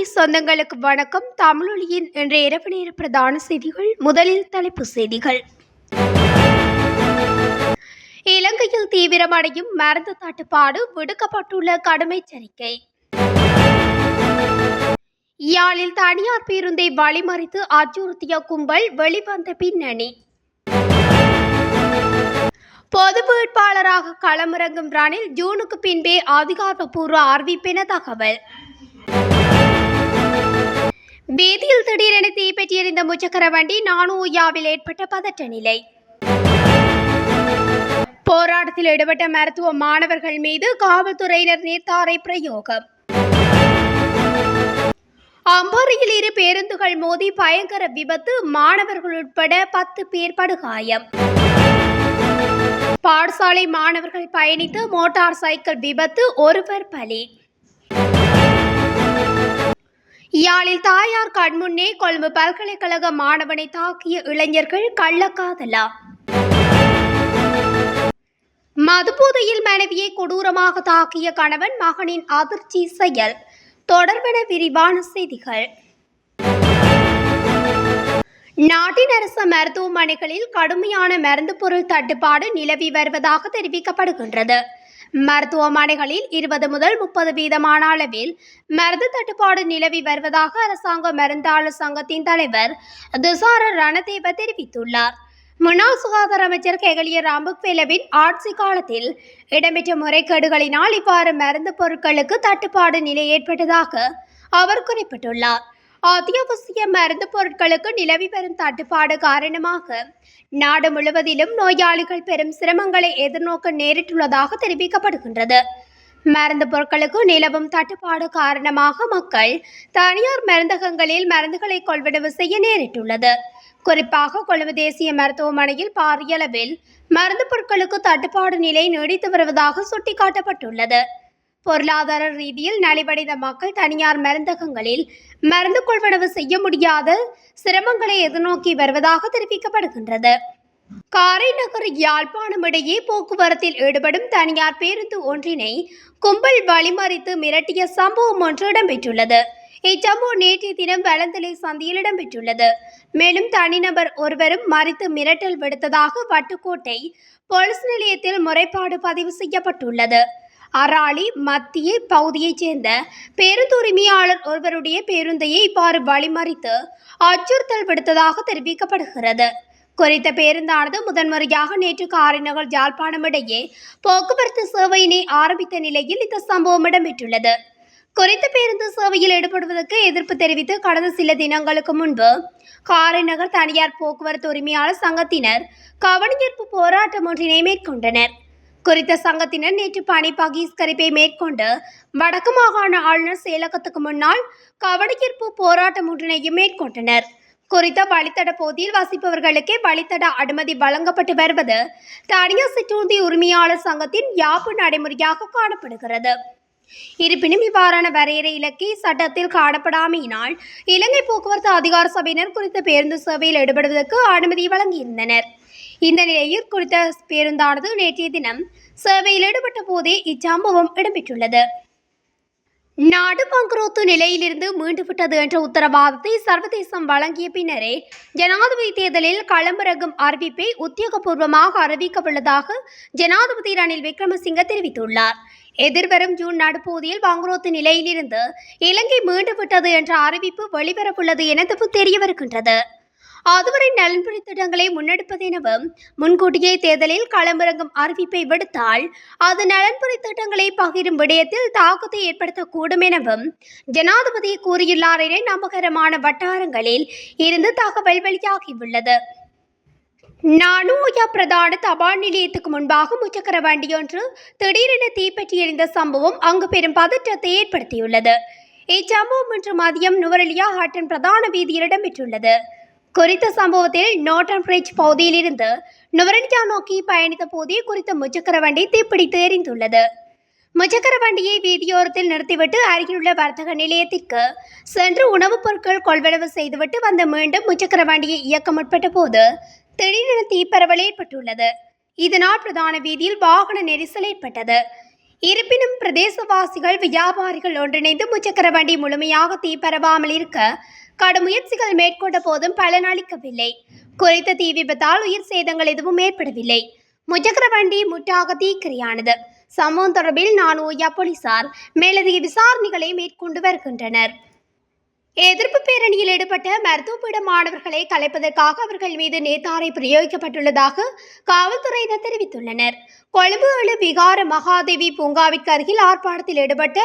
தமிழொலி சொந்தங்களுக்கு வணக்கம். தமிழொலியின் இன்றைய இரவு நேர பிரதான செய்திகள் முதலில் தலைப்பு செய்திகள். இலங்கையில் தீவிரமடையும் மருந்து தட்டுப்பாடு விடுக்கப்பட்டுள்ள கடும் எச்சரிக்கை. யாழில் தனியார் பேருந்தை வழிமறித்து அச்சுறுத்திய கும்பல் வெளிவந்த பின்னணி. பொது வேட்பாளராக களமிறங்கும் ரணில் ஜூனுக்கு பின்பே அதிகாரப்பூர்வ அறிவிப்பென தகவல். வீதியில் திடீரென தீப்பற்றி எறிந்த முச்சக்கர வண்டி நானூயாவில் ஏற்பட்ட பதற்ற நிலை. போராட்டத்தில் ஈடுபட்ட மருத்துவ மாணவர்கள் மீது காவல்துறையினர் நேர்த்தாரை பிரயோகம். அம்பாரியில் இரு பேருந்துகள் மோதி பயங்கர விபத்து மாணவர்கள் உட்பட பத்து பேர் படுகாயம். பாடசாலை மாணவர்கள் பயணித்து மோட்டார் சைக்கிள் விபத்து ஒருவர் பலி. யாழில் தாயார் கண்முன்னே கொழும்பு பல்கலைக்கழக மாணவனை தாக்கிய இளைஞர்கள் கள்ளக்காதலா? மதுபோதையில் மனைவியை கொடூரமாக தாக்கிய கணவன் மகனின் அதிர்ச்சி செயல். தொடர்பென விரிவான செய்திகள். நாட்டின் அரசு மருத்துவமனைகளில் கடுமையான மருந்து பொருள் தட்டுப்பாடு நிலவி வருவதாக தெரிவிக்கப்படுகின்றது. மருத்துவமனைகளில் இருபது முதல் முப்பது வீதமான அளவில் மருந்து தட்டுப்பாடு நிலவி வருவதாக அரசாங்க மருந்தாளர் சங்கத்தின் தலைவர் துசார ரணதேவ தெரிவித்துள்ளார். முன்னாள் சுகாதார அமைச்சர் கெகலிய ராம்புக்வேலவின் ஆட்சி காலத்தில் இடம்பெற்ற முறைகேடுகளினால் இவ்வாறு மருந்து பொருட்களுக்கு தட்டுப்பாடு நிலை ஏற்பட்டதாக அவர் குறிப்பிட்டுள்ளார். அத்தியாவசிய மருந்து பொருட்களுக்கு நிலவி வரும் தட்டுப்பாடு காரணமாக நாடு முழுவதிலும் நோயாளிகள் பெரும் சிரமங்களை எதிர்நோக்க நேரிட்டுள்ளதாக தெரிவிக்கப்படுகின்றது. மருந்து பொருட்களுக்கு நிலவும் தட்டுப்பாடு காரணமாக மக்கள் தனியார் மருந்தகங்களில் மருந்துகளை கொள்வனவு செய்ய நேரிட்டுள்ளது. குறிப்பாக கொழும்பு தேசிய மருத்துவமனையில் பாரியளவில் மருந்து பொருட்களுக்கு தட்டுப்பாடு நிலை நீடித்து வருவதாக சுட்டிக்காட்டப்பட்டுள்ளது. பொருளாதார ரீதியில் நலிவடைந்த மக்கள் தனியார் மருந்தகங்களில் மருந்து கொள்வனவு செய்ய முடியாத சிரமங்களை எதிர்நோக்கி வருவதாக தெரிவிக்கப்படுகின்றது. காரைநகர் யாழ்ப்பாணம் இடையே போக்குவரத்தில் ஈடுபடும் தனியார் பேருந்து ஒன்றினை கும்பல் வழிமறித்து மிரட்டிய சம்பவம் ஒன்று இடம்பெற்றுள்ளது. இச்சம்பவம் நேற்றைய தினம் வலந்தலை சந்தியில் இடம்பெற்றுள்ளது. மேலும் தனிநபர் ஒருவரும் மறித்து மிரட்டல் விடுத்ததாக வட்டுக்கோட்டை போலீஸ் நிலையத்தில் முறைப்பாடு பதிவு செய்யப்பட்டுள்ளது. அராளி மத்திய பகுதியைச் சேர்ந்த பேருந்து உரிமையாளர் ஒருவருடைய பேருந்தையை இவ்வாறு வழிமறித்து அச்சுறுத்தல் விடுத்ததாக தெரிவிக்கப்படுகிறது. குறித்த பேருந்தானது முதன்முறையாக நேற்று காரைநகர் யாழ்ப்பாணம் இடையே போக்குவரத்து சேவையினை ஆரம்பித்த நிலையில் இந்த சம்பவம் இடம்பெற்றுள்ளது. குறித்த பேருந்து சேவையில் ஈடுபடுவதற்கு எதிர்ப்பு தெரிவித்து கடந்த சில தினங்களுக்கு முன்பு காரைநகர் தனியார் போக்குவரத்து உரிமையாளர் சங்கத்தினர் கவனியர்ப்பு போராட்டம் ஒன்றினை மேற்கொண்டனர். குறித்த சங்கத்தினர் நேற்று பணி பகிஷ்கரிப்பை மேற்கொண்டு வடக்கு மாகாண ஆளுநர் செயலகத்துக்கு முன்னால் கவனஈர்ப்பு போராட்டம் ஒன்றினையும் மேற்கொண்டனர். குறித்த வழித்தட பகுதியில் வசிப்பவர்களுக்கே வழித்தட அனுமதி வழங்கப்பட்டு வருவது தனியார் சிற்றுந்தி உரிமையாளர் சங்கத்தின் யாப்பு நடைமுறையாக காணப்படுகிறது. இருப்பினும் இவ்வாறான வரையறை இலக்கை சட்டத்தில் காணப்படாமையினால் இலங்கை போக்குவரத்து அதிகார சபையினர் குறித்த பேருந்து சேவையில் ஈடுபடுவதற்கு அனுமதி வழங்கியிருந்தனர். இந்த நிலையில் குறித்த பேருந்தானது நேற்றைய தினம் சேவையில் ஈடுபட்ட போதே இச்சம்பவம் இடம்பெற்றுள்ளது. நாடு பங்குரோத்து நிலையிலிருந்து மீண்டுவிட்டது என்ற உத்தரவாதத்தை சர்வதேசம் வழங்கிய பின்னரே ஜனாதிபதி தேர்தலில் களமிறங்கும் அறிவிப்பை உத்தியோகபூர்வமாக அறிவிக்கவுள்ளதாக ஜனாதிபதி ரணில் விக்ரமசிங்க தெரிவித்துள்ளார். எதிர்வரும் ஜூன் நடுப்பகுதியில் பங்குரோத்து நிலையிலிருந்து இலங்கை மீண்டு விட்டது என்ற அறிவிப்பு வெளிவரவுள்ளது என தெரிய வருகின்றது அதுவரை நலன்புரி திட்டங்களை முன்னெடுப்பதெனவும் முன்கூட்டியே தேர்தலில் களமிறங்கும் அறிவிப்பை விடுத்தால் அது நலன்புரி திட்டங்களை பகிரும் விடயத்தில் தாக்கத்தை ஏற்படுத்தக்கூடும் எனவும் ஜனாதிபதி கூறியுள்ளார் என நம்பகரமான வட்டாரங்களில் இருந்து தகவல் வெளியாகியுள்ளது. நானூயா பிரதான தபால் நிலையத்துக்கு முன்பாக முச்சக்கர வண்டியொன்று திடீரென தீப்பற்றி எறிந்த சம்பவம் அங்கு பெரும் பதற்றத்தை ஏற்படுத்தியுள்ளது. இச்சம்பவம் இன்று மதியம் நுவரெலியா ஹாட்டன் பிரதான வீதியில் இடம்பெற்றுள்ளது. குறித்த சம்பவத்தில் நோட்டன் பிரிட்ஜ் பகுதியிலிருந்து நுவரெலியா நோக்கி பயணித்த போதே குறித்த முச்சக்கர வண்டி தீப்பிடித்து எரிந்துள்ளது. முச்சக்கர வண்டியை வீதியோரத்தில் நிறுத்திவிட்டு அருகிலுள்ள வர்த்தக நிலையத்திற்கு சென்று உணவுப் பொருட்கள் கொள்வனவு செய்துவிட்டு வந்து மீண்டும் முச்சக்கர வண்டியை இயக்க முற்பட்ட போது திடீரென தீப்பரவல் ஏற்பட்டுள்ளது. இதனால் பிரதான வீதியில் வாகன நெரிசல் ஏற்பட்டது. இருப்பினும் பிரதேசவாசிகள் வியாபாரிகள் ஒன்றிணைந்து முச்சக்கர வண்டி முழுமையாக தீ பரவாமல் இருக்க கடும் முயற்சிகள் மேற்கொண்ட போதும் பலனளிக்கவில்லை குறித்த தீ விபத்தால் உயிர் சேதங்கள் எதுவும் ஏற்படவில்லை. முச்சக்கர வண்டி முற்றாக தீக்கிரையானது. சம்பவம் தொடர்பில் நானோயா போலீசார் மேலதிக விசாரணைகளை மேற்கொண்டு வருகின்றனர். எதிர்ப்பு பேரணியில் ஈடுபட்ட மருத்துவப்பீட மாணவர்களை கலைப்பதற்காக அவர்கள் மீது நேத்தாரை பிரயோகிக்கப்பட்டுள்ளதாக காவல்துறையினர் தெரிவித்துள்ளனர். கொழும்பு எழு விகார மகாதேவி பூங்காவிற்கு அருகில் ஆர்ப்பாட்டத்தில் ஈடுபட்ட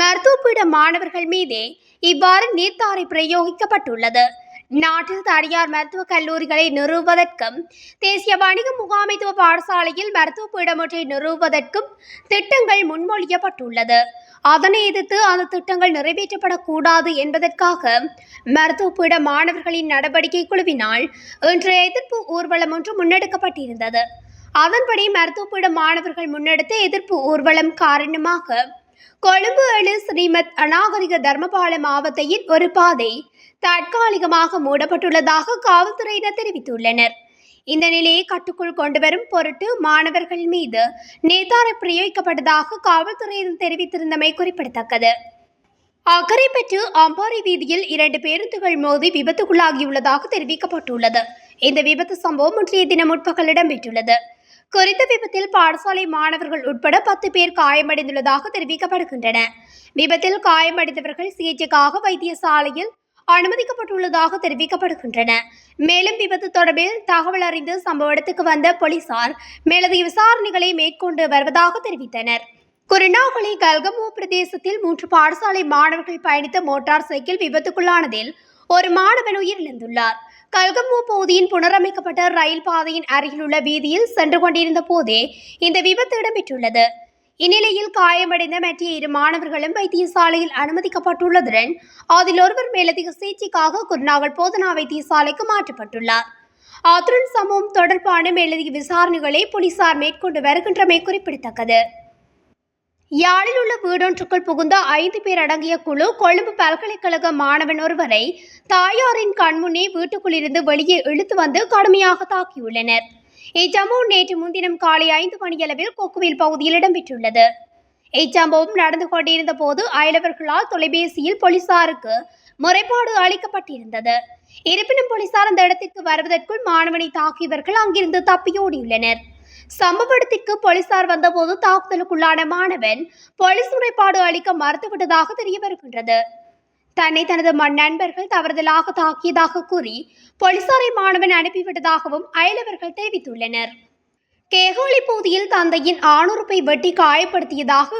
மருத்துவப்பீட மாணவர்கள் மீதே இவ்வாறு நீர்த்தாரை பிரயோகிக்கப்பட்டுள்ளது. நாட்டில் தனியார் மருத்துவக் கல்லூரிகளை நிறுவுவதற்கும் தேசிய வணிக முகாமைத்துவ பாடசாலையில் மருத்துவ பீடம் ஒன்றை நிறுவுவதற்கும் திட்டங்கள் முன்மொழியப்பட்டுள்ளது. அதனை எதிர்த்து அந்த திட்டங்கள் நிறைவேற்றப்படக்கூடாது என்பதற்காக மருத்துவப்பீட மாணவர்களின் நடவடிக்கை குழுவினால் இன்று எதிர்ப்பு ஊர்வலம் ஒன்று முன்னெடுக்கப்பட்டிருந்தது. அதன்படி மருத்துவப்பீட மாணவர்கள் முன்னெடுத்த எதிர்ப்பு ஊர்வலம் காரணமாக கொழும்பு எழு ஸ்ரீமத் அநாகரிக தர்மபால மாவட்டத்தில் ஒரு பாதை தற்காலிகமாக மூடப்பட்டுள்ளதாக காவல்துறையினர் தெரிவித்துள்ளனர். இந்த நிலையை கட்டுக்குள் கொண்டுவரும் பொருட்டு மாணவர்கள் மீது நேதாரை பிரயோகிக்கப்பட்டதாக காவல்துறையினர் தெரிவித்திருந்தமை குறிப்பிடத்தக்கது. அக்கறை பெற்று அம்பாறை வீதியில் இரண்டு பேருந்துகள் மோதி விபத்துக்குள்ளாகியுள்ளதாக தெரிவிக்கப்பட்டுள்ளது. இந்த விபத்து சம்பவம் முற்றிய தினம் முற்பகல் இடம்பெற்றுள்ளது. குறித்த விபத்தில் பாடசாலை மாணவர்கள் உட்பட பத்து பேர் காயமடைந்துள்ளதாக தெரிவிக்கப்படுகின்றன. விபத்தில் காயமடைந்தவர்கள் சிகிச்சைக்காக வைத்தியசாலையில் அனுமதிக்கப்பட்டுள்ளதாக தெரிவிக்கப்படுகின்றன. மேலும் விபத்து தொடர்பில் தகவல் அறிந்து சம்பவ இடத்துக்கு வந்த போலீசார் மேலதிக விசாரணைகளை மேற்கொண்டு வருவதாக தெரிவித்தனர். குருணாகலை கல்கமோ பிரதேசத்தில் மூன்று பாடசாலை மாணவர்கள் பயணித்த மோட்டார் சைக்கிள் விபத்துக்குள்ளானதில் ஒரு மாணவன் உயிரிழந்துள்ளார். கல்கமோ பகுதியின் புனரமைக்கப்பட்ட ரயில் பாதையின் அருகிலுள்ள வீதியில் சென்று கொண்டிருந்த போதே இந்த விபத்து இடம்பெற்றுள்ளது. இந்நிலையில் காயமடைந்த மற்ற இரு மாணவர்களும் வைத்தியசாலையில் அனுமதிக்கப்பட்டுள்ளதுடன் அதில் ஒருவர் மேலதிக சிகிச்சைக்காக குருநாகல் போதனா வைத்தியசாலைக்கு மாற்றப்பட்டுள்ளார். அத்துடன் சம்பவம் தொடர்பான மேலதிக விசாரணைகளை போலீசார் மேற்கொண்டு வருகின்றமை குறிப்பிடத்தக்கது. யாழில் உள்ள வீடொன்றுக்குள் புகுந்த ஐந்து பேர் அடங்கிய குழு கொழும்பு பல்கலைக்கழக மாணவன் ஒருவரை தாயாரின் கண்முன்னே வீட்டுக்குள் இருந்து வெளியே இழுத்து வந்து கடுமையாக தாக்கியுள்ளனர். இச்சம்பவம் நேற்று முன்தினம் காலை ஐந்து மணியளவில் கொக்குவில் பகுதியில் இடம்பெற்றுள்ளது. இச்சம்பவம் நடந்து கொண்டிருந்த போது அயலவர்களால் தொலைபேசியில் போலீசாருக்கு முறைப்பாடு அளிக்கப்பட்டிருந்தது. இருப்பினும் போலீசார் அந்த இடத்திற்கு வருவதற்குள் மாணவனை தாக்கியவர்கள் அங்கிருந்து தப்பியோடியுள்ளனர். சம்பவ இடத்திற்கு போலீசார் வந்தபோது தாக்குதலுக்குள்ளான மாணவன் போலீஸ் முறைப்பாடு அளிக்க மறுத்துவிட்டதாக தெரிய வருகின்றது தன்னை தனது மண் நண்பர்கள் தவறுதலாக தாக்கியதாக கூறி போலீசாரை மாணவன் அனுப்பிவிட்டதாகவும் அயலவர்கள் தெரிவித்துள்ளனர். கேகாலி பகுதியில் தந்தையின் ஆணுறுப்பை வெட்டி காயப்படுத்தியதாக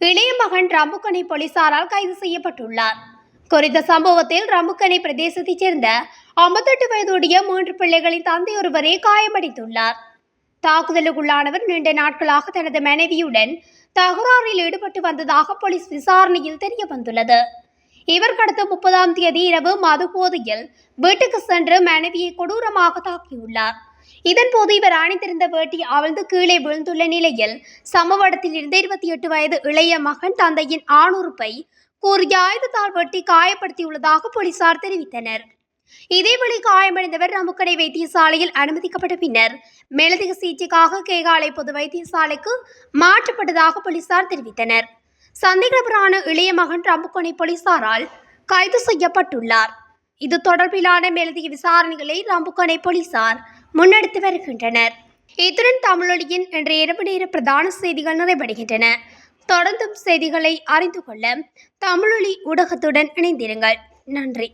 இளைய மகன் ரம்புக்கனை போலீசாரால் கைது செய்யப்பட்டுள்ளார். குறித்த சம்பவத்தில் ரம்புக்கனை பிரதேசத்தைச் சேர்ந்த ஐம்பத்தெட்டு வயதுடைய மூன்று பிள்ளைகளின் தந்தை ஒருவரே காயமடைந்துள்ளார். தாக்குதலுக்குள்ளானவர் நீண்ட நாட்களாக தனது மனைவியுடன் தகராறில் ஈடுபட்டு வந்ததாக போலீஸ் விசாரணையில் தெரிய வந்துள்ளது இவர் கடந்த முப்பதாம் தேதி இரவு மது போதையில் வீட்டுக்கு சென்று மனைவியை கொடூரமாக தாக்கியுள்ளார். இதன்போது இவர் அணிந்திருந்த வேட்டி அவிழ்ந்து கீழே விழுந்துள்ள நிலையில் சம்பவ இடத்தில் இருந்த இருபத்தி எட்டு வயது இளைய மகன் தந்தையின் ஆணுறுப்பை கூறிய ஆயுதத்தால் வெட்டி காயப்படுத்தியுள்ளதாக போலீசார் தெரிவித்தனர். இதேவழி காயமடைந்தவர் ரமுக்கடை வைத்தியசாலையில் அனுமதிக்கப்பட்ட பின்னர் மேலதிக சிகிச்சைக்காக கேகாலை பொது வைத்தியசாலைக்கு மாற்றப்பட்டதாக போலீசார் தெரிவித்தனர். சந்தேகபரான இளைய மகன் ரம்புக்கொனை போலீசாரால் கைது செய்யப்பட்டுள்ளார். இது தொடர்பிலான மேலதிக விசாரணைகளை ரம்புக்கொனை போலீசார் முன்னெடுத்து வருகின்றனர். இத்துடன் தமிழொலியின் இன்றைய இரவு நேர பிரதான செய்திகள் நிறைவடைகின்றன. தொடர்ந்தும் செய்திகளை அறிந்து கொள்ள தமிழொலி ஊடகத்துடன் இணைந்திருங்கள். நன்றி.